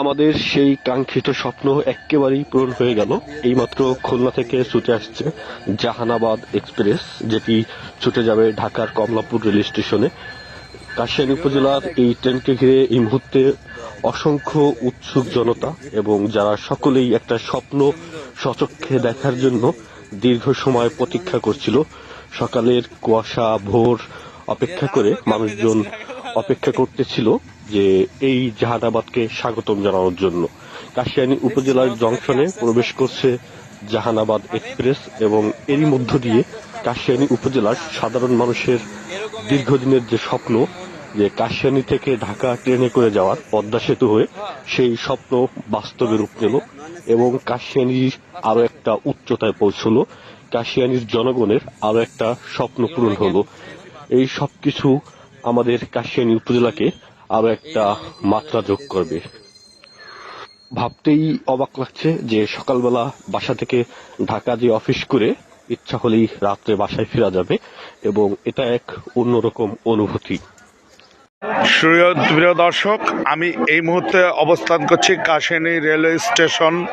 আমাদের সেই কাঙ্ক্ষিত স্বপ্ন একেবারেই পূরণ হয়ে গেল। এইমাত্র খুলনা থেকে ছুটে আসছে জাহানাবাদ এক্সপ্রেস, যেটি ছুটে যাবে ঢাকার কমলাপুর রেল স্টেশনে। কাশিয়ানী উপজেলার এই ট্রেনকে ঘিরে এই মুহূর্তে অসংখ্য উৎসুক জনতা এবং যারা সকলেই একটা স্বপ্ন সচক্ষে দেখার জন্য দীর্ঘ সময় প্রতীক্ষা করছিল, সকালের কুয়াশা ভোর অপেক্ষা করে মানুষজন অপেক্ষা করতেছিল। যে এই জাহানাবাদকে স্বাগতম জানানোর জন্য। কাশিয়ানী উপজেলার জংশনে প্রবেশ করছে জাহানাবাদ এক্সপ্রেস এবং এরই মধ্য দিয়ে কাশিয়ানী উপজেলার সাধারণ মানুষের দীর্ঘদিনের যে স্বপ্ন যে কাশিয়ানী থেকে ঢাকা ট্রেনে করে যাওয়ার পদ্মা সেতু হয়ে সেই স্বপ্ন বাস্তবে রূপ পেল এবং কাশিয়ানির আরও একটা উচ্চতায় পৌঁছলো। কাশিয়ানির জনগণের আরও একটা স্বপ্ন পূরণ হলো। এই সবকিছু আমাদের কাশিয়ানী উপজেলাকে আরও একটা মাত্রা যোগ করবে। ভাবতেই অবাক লাগছে যে সকালবেলা বাসা থেকে ঢাকা যে অফিস করে ইচ্ছা হলেই রাত্রে বাসায় ফেরা যাবে এবং এটা এক অন্যরকম অনুভূতি। প্রিয় দর্শক, আমি এই মুহূর্তে অবস্থান করছি কাশিনী রেলওয়ে স্টেশন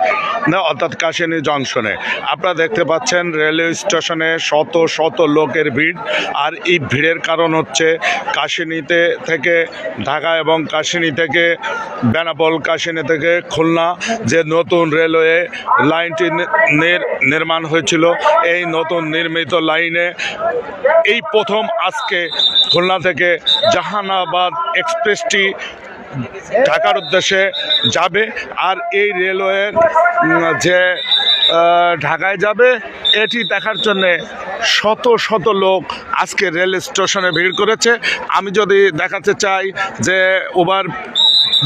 অর্থাৎ কাশিনী জংশনে। আপনারা দেখতে পাচ্ছেন রেলওয়ে স্টেশনে শত শত লোকের ভিড়, আর এই ভিড়ের কারণ হচ্ছে কাশিনীতে থেকে ঢাকা এবং কাশিনী থেকে বেনাপোল, কাশিনী থেকে খুলনা যে নতুন রেলওয়ে লাইনটি নির- নির্মাণ হয়েছিল, এই নতুন নির্মিত লাইনে এই প্রথম আজকে খুলনা থেকে জাহানাবাদ এক্সপ্রেসটি ঢাকার উদ্দেশ্যে যাবে। আর এই রেলওয়ের যে ঢাকায় যাবে, এটি দেখার জন্যে শত শত লোক আজকে রেল স্টেশনে ভিড় করেছে। আমি যদি দেখাতে চাই যে ওভার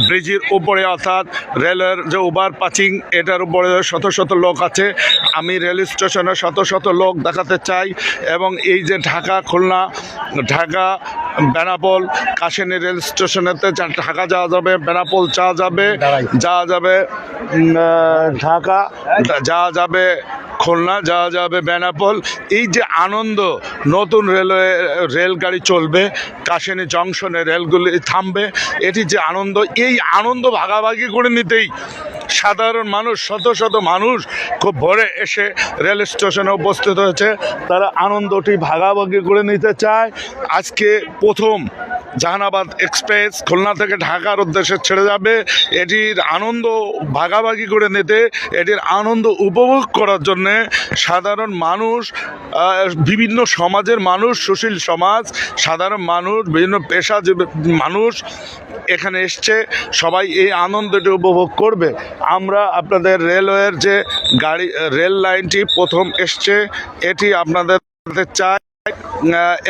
ব্রিজের উপরে অর্থাৎ রেলের যে ওভার পাচিং এটার উপরে শত শত লোক আছে। আমি রেল স্টেশনে শত শত লোক দেখাতে চাই এবং এই যে ঢাকা খুলনা ঢাকা বেনাপোল কাশিনী রেল স্টেশনেতে ঢাকা যাওয়া যাবে বেনাপোল যাওয়া যাবে যাওয়া যাবে ঢাকা যাওয়া যাবে খুলনা, যাওয়া যাবে বেনাপোল। এই যে আনন্দ, নতুন রেলওয়ে, রেলগাড়ি চলবে, কাশিনী জংশনে রেলগুলি থামবে, এটি যে আনন্দ, এই আনন্দ ভাগাভাগি করে নিতেই সাধারণ মানুষ, শত শত মানুষ খুব ভোরে এসে রেল স্টেশনে উপস্থিত হয়েছে। তারা আনন্দটি ভাগাভাগি করে নিতে চায়। আজকে প্রথম জাহানাবাদ এক্সপ্রেস খুলনা থেকে ঢাকার উদ্দেশ্যে ছেড়ে যাবে। এটির আনন্দ ভাগাভাগি করে নিতে, এটির আনন্দ উপভোগ করার জন্যে সাধারণ মানুষ বিভিন্ন সমাজের মানুষ, সুশীল সমাজ, সাধারণ মানুষ, বিভিন্ন পেশাজীবী মানুষ এখানে এসছে। সবাই এই আনন্দটি উপভোগ করবে। আমরা আপনাদের রেলওয়ের যে গাড়ি, রেল লাইনটি প্রথম এসছে, এটি আপনাদের চাই।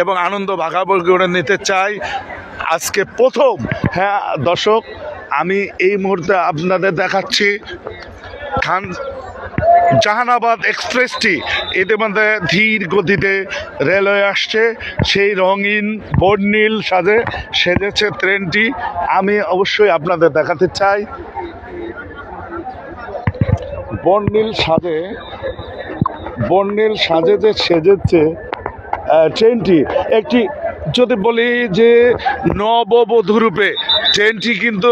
এবং আনন্দ ভাগাভাগি করে নিতে চাই। আজকে প্রথম। হ্যাঁ দর্শক, আমি এই মুহূর্তে আপনাদের দেখাচ্ছি খান জাহানাবাদ এক্সপ্রেসটি। ইতিমধ্যে ধীর গতিতে রেলওয়ে আসছে। সেই রঙিন বর্ণিল সাজে সেজেছে ট্রেনটি। আমি অবশ্যই আপনাদের দেখাতে চাই। বর্ণিল সাজে বর্ণিল সাজে যে সেজেছে ট্রেনটি একটি যদি বলি যে নববধূরূপে ট্রেনটি কিন্তু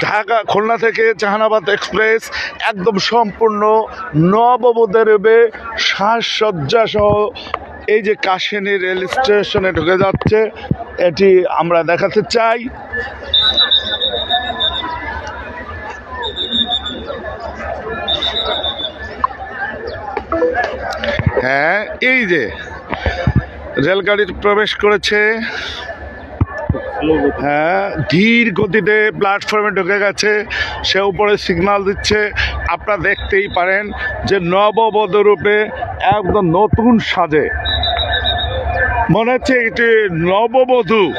ঢাকা খুলনা থেকে জাহানাবাদ এক্সপ্রেস একদম সম্পূর্ণ নববধূরূপে সাজসজ্জা সহ এই যে কাশিনী রেল স্টেশনে ঢুকে যাচ্ছে, এটি আমরা দেখাতে চাই। হ্যাঁ এই যে রেলগাড়ি প্রবেশ করেছে। হ্যাঁ ধীর গতিতে প্ল্যাটফর্মে ঢুকে গেছে। সে উপরে সিগন্যাল দিচ্ছে। আপনারা দেখতেই পারেন যে নববধূরূপে একদম নতুন সাজে। মনে হচ্ছে এটি নববধূ।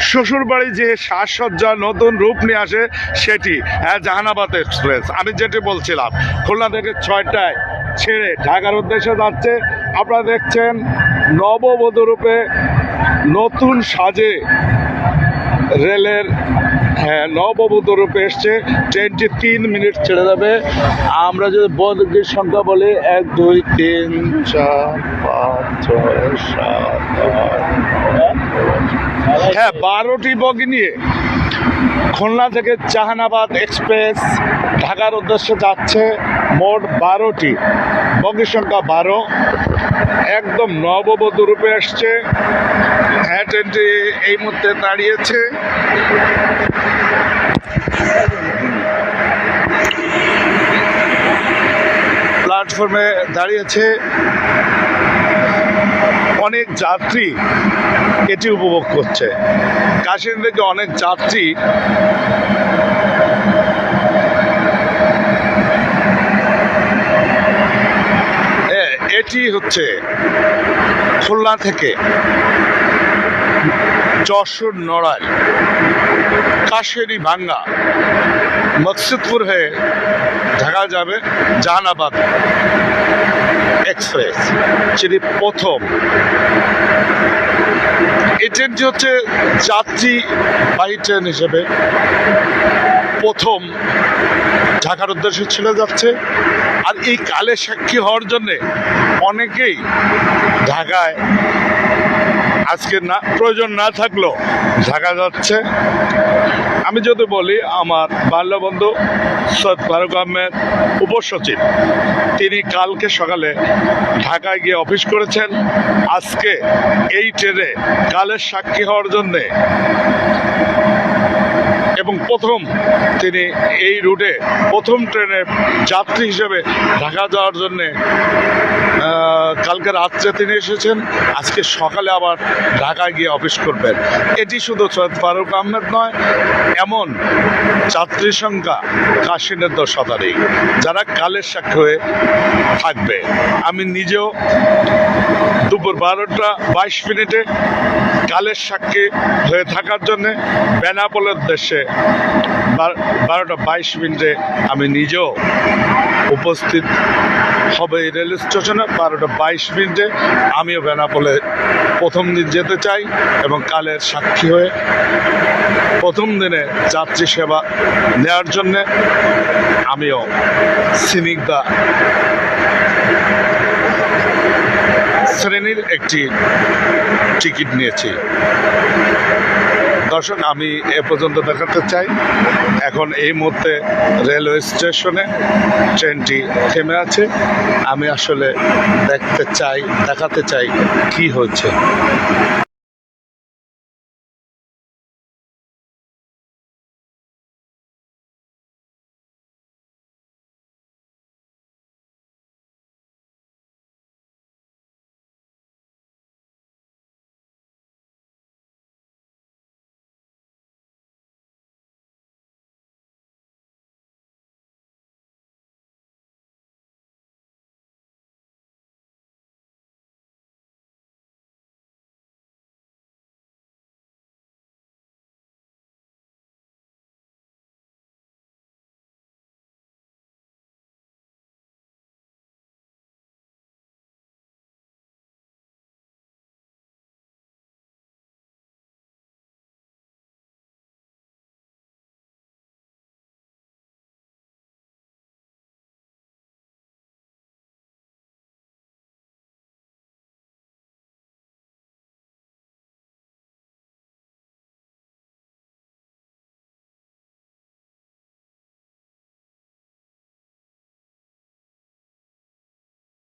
শ্বশুর বাড়ি যে সাজসজ্জা, নতুন রূপ নিয়ে আসে সেটি। হ্যাঁ জাহানাবাদ এক্সপ্রেস। আমি যেটি বলছিলাম, খুলনা থেকে ছয়টায় ছেড়ে ঢাকার উদ্দেশ্যে যাচ্ছে। আপনারা দেখছেন নববধূ রূপে নতুন সাজে রেলের হ্যাঁ নববধূ রূপে এসছে। ট্রেনটি তিন মিনিট ছেড়ে যাবে। আমরা যদি বগির সংখ্যা বলি, এক, দুই, তিন, চার, পাঁচ, ছয়, সাত হ্যাঁ বারোটি বগি নিয়ে খুলনা থেকে জাহানাবাদ এক্সপ্রেস ঢাকার উদ্দেশ্যে যাচ্ছে মোট বারোটি। বগির সংখ্যা বারো। একদম নববধূ রূপে আসছে ট্রেনটি এই মুহূর্তে দাঁড়িয়েছে। প্ল্যাটফর্মে দাঁড়িয়েছে। অনেক যাত্রী এটি উপভোগ করছে। কাশির থেকে অনেক যাত্রী এটি হচ্ছে খুলনা থেকে যশোর নড়াইল, কাশেরি ভাঙ্গা, মকসুদপুর হয়ে ঢাকা যাবে জাহানাবাদ। এক্সপ্রেস সেটি প্রথম। এই ট্রেনটি হচ্ছে যাত্রীবাহী ট্রেন হিসেবে প্রথম ঢাকার উদ্দেশ্যে ছেড়ে যাচ্ছে। আর এই কালে সাক্ষী হওয়ার জন্যে অনেকেই ঢাকায় আজকে না, প্রয়োজন না থাকলেও ঢাকা যাচ্ছে। আমি যদি বলি, আমার বাল্যবন্ধু সৈয়দ ফারুক আহমেদ উপসচিব। তিনি কালকে সকালে ঢাকায় গিয়ে অফিস করেছেন। আজকে এই ট্রেনে কালের সাক্ষী হওয়ার জন্যে এবং প্রথম তিনি এই রুটে প্রথম ট্রেনে যাত্রী হিসেবে ঢাকা যাওয়ার জন্যে কালকে রাত্রে তিনি এসেছেন। আজকে সকালে আবার ঢাকায় গিয়ে অফিস করবেন। এটি শুধু সৈয়দ ফারুক আহমেদ নয়, এমন যাত্রীর সংখ্যা কাশিনের দশ শতাধিক, যারা কালের সাক্ষী হয়ে থাকবে। আমি নিজেও দুপুর বারোটা বাইশ মিনিটে কালের সাক্ষী হয়ে থাকার জন্যে বেনাপোলের দেশে বারোটা বাইশ মিনিটে আমি নিজেও উপস্থিত হবে এই রেল স্টেশনে। বারোটা বাইশ মিনিটে আমিও বেনাপোলে প্রথম দিন যেতে চাই এবং কালের সাক্ষী হয়ে প্রথম দিনে যাত্রী সেবা নেওয়ার জন্যে আমিও সিনিকদা শ্রেণির একটি টিকিট নিয়েছি। দর্শক, আমি এ পর্যন্ত দেখাতে চাই। এখন এই মুহূর্তে রেলওয়ে স্টেশনে ট্রেনটি থেমে আছে। আমি আসলে দেখতে চাই, দেখাতে চাই কি হচ্ছে